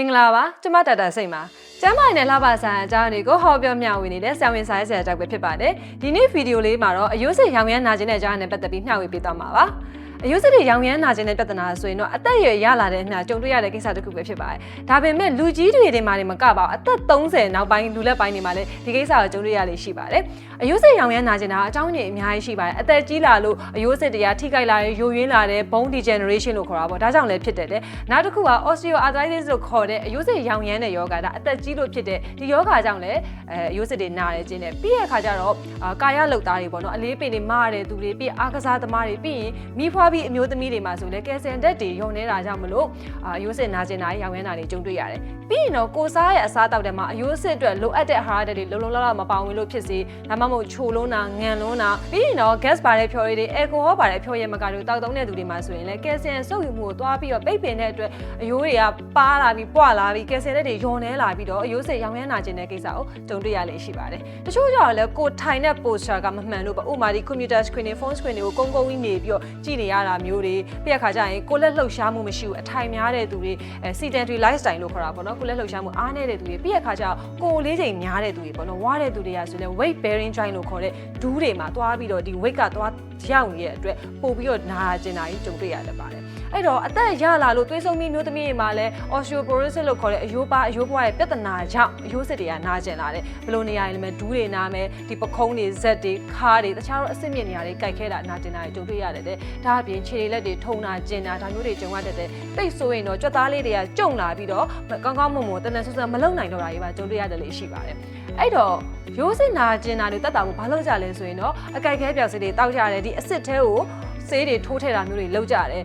င်္ဂလာပါကျမတာတာစိတ်ပါကျမ်းမာရေးနဲ့လှပဆိုင်အကြောင်းတွေကိုဟောပြောမျှဝေနေတဲ့ဆရာဝန်ဆိုင်ဆရာတောက်ပဲဖြစ်ပါတယ်ဒီနေ့ဗီဒီယိုလေးမှာတော့အယိုးစစ်ရောင်ရမ်းနာခြင်းတဲ့အကြောင်းနဲ့ပတ်သက်ပြီးမျှဝေပေးသွားမှာပါ အယိုးစစ်တွေရောင်ရမ်းနာခြင်းတဲ့ပြဿနာဆိုရင်တော့အသက်အရွယ်ရလာတဲ့အမျှကြုံတွေ့ရတဲ့ကိစ္စတစ်ခုပဲဖြစ်ပါတယ်ဒါပေမဲ့လူကြီးတွေတွေမှာနေမကပါဘူးအသက်30နောက်ပိုင်းလူလက်ပိုင်းတွေမှာလည်းဒီကိစ္စကိုကြုံတွေ့ရလေရှိပါတယ်အယိုးစစ်ရောင်ရမ်းနာခြင်းတာအကြောင်းတွေအများကြီးရှိပါတယ်အသက်ကြီးလာလို့အယိုးစစ်တွေကထိခိုက်လာတယ်ယိုယွင်းလာတယ် bone degeneration လို့ခေါ်တာပေါ့ဒါကြောင့်လည်းဖြစ်တယ်တဲ့နောက်တစ်ခုက osteoarthritis လို့ခေါ်တဲ့အယိုးစစ်ရောင်ရမ်းတဲ့ယောဂဒါအသက်ကြီးလို့ဖြစ်တဲ့ဒီယောဂကြောင့်လည်းအဲအယိုးစစ်တွေနာတယ်ခြင်းနဲ့ပြီးရခါကျတော့အာကာယလုတ်သားတွေပေါ့နော်အလေးပင်တွေမားတဲ့သူတွေပြီးအားကစားသမားတွေပြီးရင်မိဖွားပြီးအမျိုးသမီးတွေမှာဆိုလည်းကယ်ဆယ်ဓာတ်တွေယုံနေတာကြောင့်မလို့အာအယိုးစစ်နာကျင်တာရောင်ရမ်းတာတွေကြုံတွေ့ရတယ်ပြီးရင်တော့ကိုစားရဲ့အစားအသောက်တွေမှာအယိုးစစ်အတွက်လိုအပ်တဲ့အာဟာရဓာတ်တွေလုံလုံလောက်လောက်မပါဝင်လို့ဖြစ်စေဒါမှမဟုတ်ချိုလုံးတာငံလုံးတာပြီးရင်တော့ gas ပါတဲ့ဖြော်ရည်တွေ alcohol ပါတဲ့ဖြော်ရည်မကတို့တောက်သုံးတဲ့သူတွေမှာဆိုရင်လည်းကယ်ဆယ်စုပ်ယူမှုကိုတွားပြီးတော့ပိတ်ပင်တဲ့အတွက်အယိုးတွေကပါလာပြီးပွာလာပြီးကယ်ဆယ်ဓာတ်တွေယုံနေလာပြီးတော့အယိုးစစ်ရောင်ရမ်းနာကျင်တဲ့ကိစ္စကိုကြုံတွေ့ရလေရှိပါတယ်တချို့ကြောင့်လည်းကိုထိုင်တဲ့ posture ကမမှန်လို့ပေါ့ဥပမာဒီ computer screen တွေ phone screen တွေကိုကုန်းကုန်းကြီးနေပြီးတော့ကြည့်နေရတာမျိုးတွေပြက်ခါကျရင်ကိုလက်လှုပ်ရှားမှုမရှိဘူးအထိုင်များတဲ့သူတွေအဲ sedentary lifestyle လို့ခေါ်တာပေါ့နော်ကိုလက်လှုပ်ရှားမှုအားနည်းတဲ့သူတွေပြက်ခါကျကိုလေးချိန်များတဲ့သူတွေပေါ့နော်ဝါတဲ့သူတွေကဆိုရင် weight bearing joint လို့ခေါ်တဲ့ဒူးတွေမှာသွားပြီးတော့ဒီ weight ကသွားရောက်နေတဲ့အတွက်ပို့ပြီးတော့နာကျင်တာကြီးကြုံတွေ့ရတယ်ပါတယ် အဲ့တော့အသက်ရလာလို့သွေးဆုံပြီးမျိုးသမီးတွေမှာလည်း osteoporosis လို့ခေါ်တဲ့အယိုးပါအယိုးပွားရဲ့ပြဿနာကြောင့်အယိုးစစ်တွေကနာကျင်လာတယ်ဘယ်လိုနေရာတွေလဲမဲ့ဒူးတွေနာမယ်ဒီပခုံးတွေဇက်တွေခါးတွေတခြားတော့အဆင့်မြင့်နေရာတွေကြိုက်ခဲတာနာကျင်တာတွေကြုံတွေ့ရတယ်တဲ့ဒါအပြင်ခြေတွေလက်တွေထုံတာကျင်တာဒါမျိုးတွေကြုံရတတ်တယ်တိတ်ဆိုရင်တော့ကြွက်သားလေးတွေကကြုံလာပြီးတော့ကောင်းကောင်းမွန်မွန်တန်တန်ဆူဆန်မလုံနိုင်တော့တာတွေပါကြုံတွေ့ရတယ်လေရှိပါတယ်အဲ့တော့ရိုးစစ်နာကျင်တာတွေတက်တာကိုဘာလို့ကြလဲဆိုရင်တော့အကြိုက်ခဲပြောက်စစ်တွေတောက်ကြရတယ်ဒီအစ်စ်သေးကိုဆေးတွေထိုးထည့်တာမျိုးတွေလုပ်ကြတယ်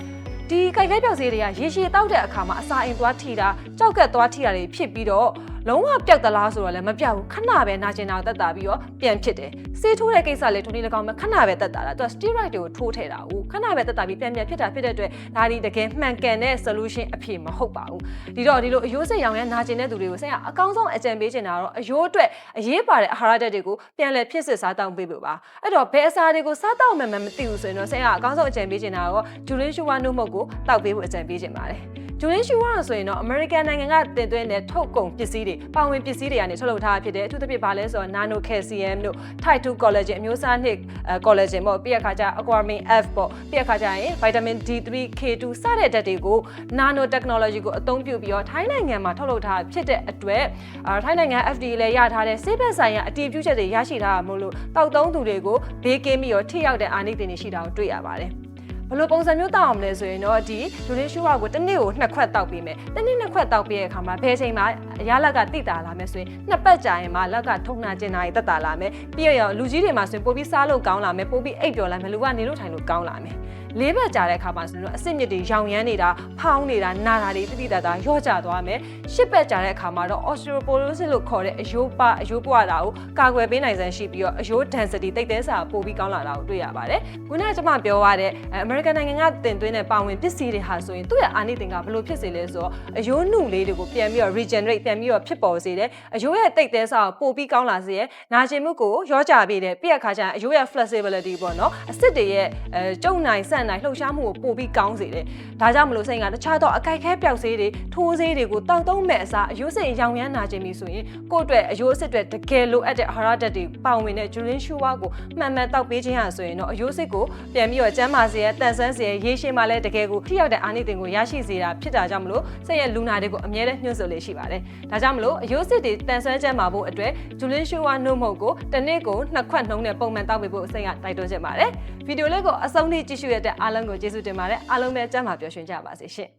ဒီကြိုက်ခဲပြောက်ဆေးတွေကရေရှည်တောက်တဲ့အခါမှာအစာအိမ်သွားထိတာကြောက်ကက်သွားထိတာတွေဖြစ်ပြီးတော့ လုံးဝပျောက်သလားဆိုတော့လည်းမပျောက်ဘူးခဏပဲနာကျင်တာကိုတက်တာပြီးတော့ပြန်ဖြစ်တယ်ဆေးထိုးတဲ့ကိစ္စလေထိုးနေ၎င်းမဲ့ခဏပဲတက်တာလားသူက steroid တွေကိုထိုးထည့်တာဟုတ်ခဏပဲတက်တာပြီးပြန်ပြန်ဖြစ်တာဖြစ်တဲ့အတွက်ဒါဒီတကယ်မှန်ကန်တဲ့ solution အဖြစ်မဟုတ်ပါဘူးဒီတော့ဒီလိုအယိုးစိတ်ရောင်ရမ်းနာကျင်တဲ့သူတွေကိုဆက်ရအကောင်းဆုံးအကြံပေးချင်တာကတော့အယိုးအတွက်အရေးပါတဲ့အာဟာရဓာတ်တွေကိုပြန်လည်ဖြစ်စစ်စားတောင်းပေးဖို့ပါအဲ့တော့ဘယ်အစာတွေကိုစားတောင်းမှမမသိဘူးဆိုရင်တော့ဆက်ရအကောင်းဆုံးအကြံပေးချင်တာကတော့ဂျူလင်းရှူဝါနို့မုတ်ကိုတောက်ပေးဖို့အကြံပေးချင်ပါတယ် ဂျူလင်းရှူဝါဆိုရင်တော့ American နိုင်ငံကတင်သွင်းတဲ့ထုတ်ကုန်ပစ္စည်းတွေပါဝင်ပစ္စည်းတွေကနေထုတ်လုပ်ထားတာဖြစ်တယ်အထူးသဖြင့်ဗာလဲဆိုတော့ nano calcium တို့ type 2 collagen အမျိုးအစားနှစ် collagen ပေါ့ပြီးရခါကျ aquamin F ပေါ့ပြီးရခါကျရင် vitamin D3 K2 စတဲ့ဓာတ်တွေကို nano technology ကိုအသုံးပြုပြီးတော့ထိုင်းနိုင်ငံမှာထုတ်လုပ်ထားဖြစ်တဲ့အတွက်အာထိုင်းနိုင်ငံ FDA လည်းရထားတဲ့ဆေးဘက်ဆိုင်ရာအတည်ပြုချက်တွေရရှိထားတာမို့လို့တောက်သုံးသူတွေကိုဘေးကင်းပြီးတော့ထိရောက်တဲ့အာနိသင်တွေရှိတာကိုတွေ့ရပါတယ် ဘယ်လိုပုံစံမျိုးတောက်အောင်လဲဆိုရင်တော့ဒီဒူရင်းရှူဝါကိုတစ်နေ့ကိုနှစ်ခွက်တောက်ပေးမယ်တစ်နေ့နှစ်ခွက်တောက်ပေးတဲ့အခါမှာဘယ်ချိန်မှာရလက်ကတိတာလာမယ်ဆိုရင်နှစ်ပတ်ကြာရင်မှလက်ကထုံနာကျင်တာတွေတက်တာလာမယ်ပြီးတော့လူကြီးတွေမှာဆိုရင်ပိုပြီးစားလို့ကောင်းလာမယ်ပိုပြီးအိပ်ပျော်လာမယ်လူကနေလို့ထိုင်လို့ကောင်းလာမယ် လေးဘက်ကြာတဲ့အခါမှာဆိုရင်တော့အဆင့်မြစ်တွေရောင်ရမ်းနေတာဖောင်းနေတာနာတာတွေတိတိတတ်တာရော့ကျသွားမယ်ရှစ်ဘက်ကြာတဲ့အခါမှာတော့ osteoporosis လို့ခေါ်တဲ့အယိုးပါအယိုးပွားတာကိုကာကွယ်ပေးနိုင်စမ်းရှိပြီးတော့အယိုး density တိတ်တဲစာပိုပြီးကောင်းလာတာကိုတွေ့ရပါတယ်ခုနကကျွန်မပြောရတဲ့ American နိုင်ငံကတင်သွင်းတဲ့ပါဝင်ပစ္စည်းတွေဟာဆိုရင်သူ့ရဲ့အာနိသင်ကဘယ်လိုဖြစ်စေလဲဆိုတော့အယိုးနှုလေးတွေကိုပြန်ပြီးတော့ regenerate ပြန်ပြီးတော့ဖြစ်ပေါ်စေတယ်အယိုးရဲ့တိတ်တဲစာကိုပိုပြီးကောင်းလာစေရနာကျင်မှုကိုရောကြပေးတယ်ပြက်ခါကျရင်အယိုးရဲ့ flexibility ပေါ့နော်အစ်စ်တွေရဲ့အဲကျုံနိုင်ဆန့်နိုင်လှုပ်ရှားမှုကိုပိုပြီးကောင်းစေတယ်ဒါကြောင့်မလို့စိတ်ကတခြားသောအကြိုက်ခဲပျောက်စေးတွေထိုးစေးတွေကိုတောက်သုံးမဲ့အစားအယိုးစိတ်ရောင်ရမ်းနာကျင်ပြီဆိုရင်ကိုယ့်အတွက်အယိုးစစ်အတွက်တကယ်လိုအပ်တဲ့အာဟာရဓာတ်တွေပါဝင်တဲ့ဂျူလင်းရှူဝါကိုမှန်မှန်တောက်ပေးခြင်းဟာဆိုရင်တော့အယိုးစစ်ကိုပြန်ပြီးတော့ကျန်းမာစေရတန်ဆန်းစေရရေရှည်မှာလည်းတကယ်ကိုထိရောက်တဲ့အာနိသင်ကိုရရှိစေတာဖြစ်တာကြောင့်မလို့စိတ်ရဲ့လူနာတွေကိုအမြဲတမ်းညှို့ဆိုလေးရှိပါတယ်ဒါကြောင့်မလို့အယိုးစစ်တွေတန်ဆန်းကျန်းမာဖို့အတွက်ဂျူလင်းရှူဝါနှုတ်မဟုတ်ကိုတစ်နေ့ကိုနှစ်ခွက်နှုံးနဲ့ပုံမှန်တောက်ပေးဖို့စိတ်ကတိုက်တွန်းချင်ပါတယ်ဗီဒီယိုလေးကိုအဆုံးထိကြည့်ရှုရတဲ့အားလုံးကိုကျေးဇူးတင်ပါတယ်အားလုံးပဲကျန်းမာပျော်ရွှင်ကြပါစေရှင်